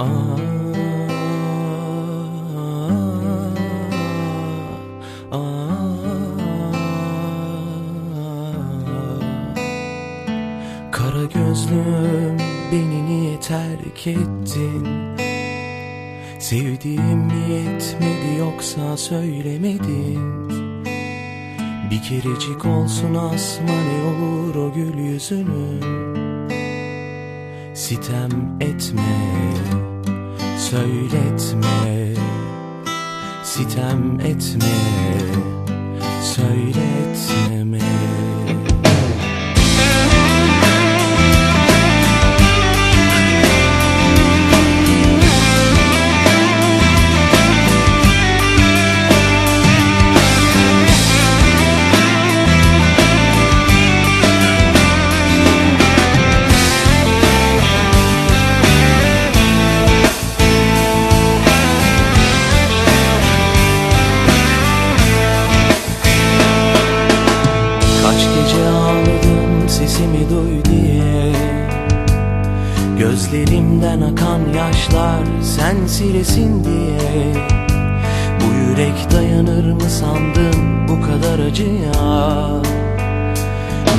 Ah, ah, ah, Kara gözlüm beni niye terk ettin? Sevdiğim yetmedi yoksa söylemedin? Bir kerecik olsun asma ne olur o gül yüzünü Sitem etme söyletme Sitem etme, söyletme sesimi duy diye. Gözlerimden akan yaşlar sen silesin diye. Bu yürek dayanır mı sandın bu kadar acıya?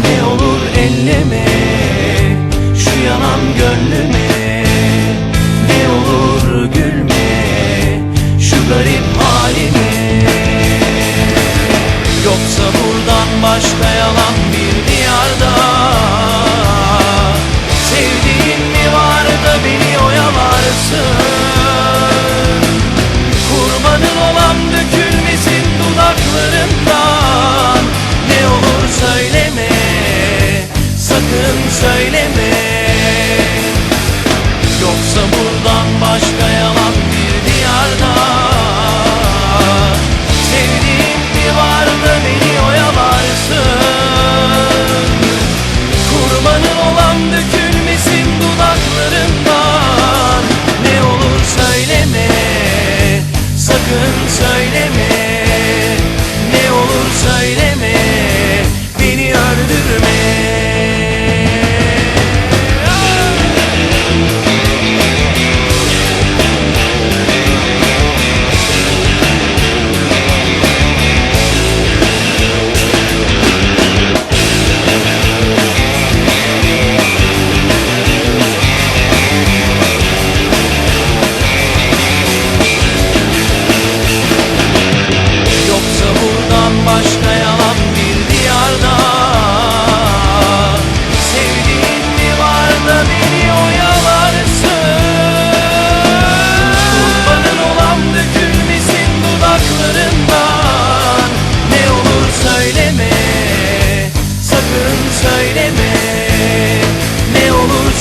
Ne olur elleme şu yanan gönlüme. Ne olur gülme şu garip halime. Yoksa buradan başka yalan bir diyarda sun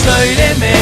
söyleme.